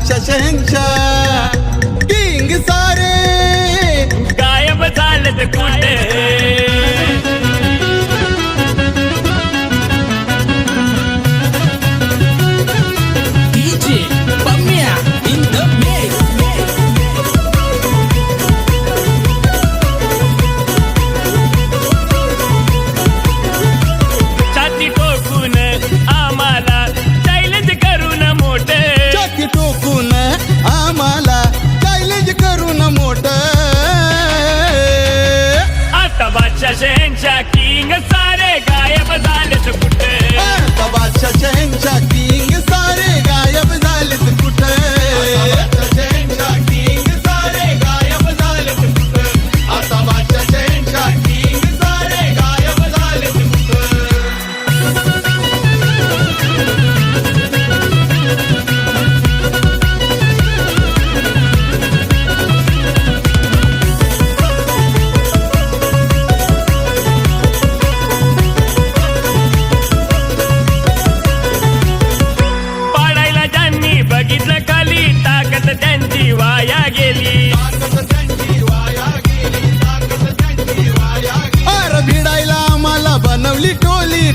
शहनशाह शहनशाह किंग सारे गायब झाले सुकुटे बादशाह शहनशाह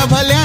leva, leva.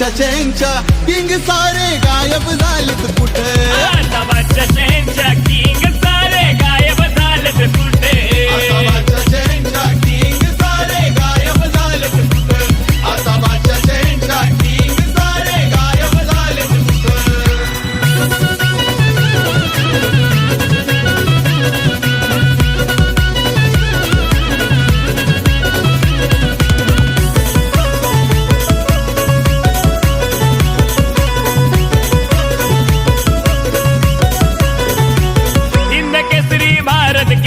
चचेंचा किंग सारे गायब झालेत कुठे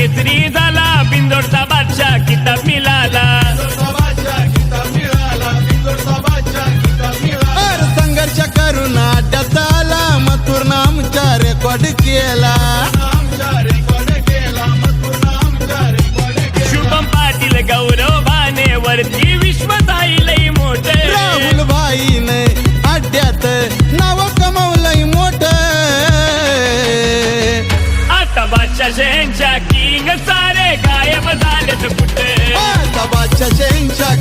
केसरी झाला बिंदोडचा बादशाह किताब मिळाला. संघर्ष आला मथुर रेकॉर्ड केला. शुभम पाटील गौरव भाने वरती विश्व लई मोठे. राहुल भाईने अड्ड्यात नाव कमवलंय मोठ. आता बादशाह सारे गायब झालेत कुठे? बाबाच्या चेंच्या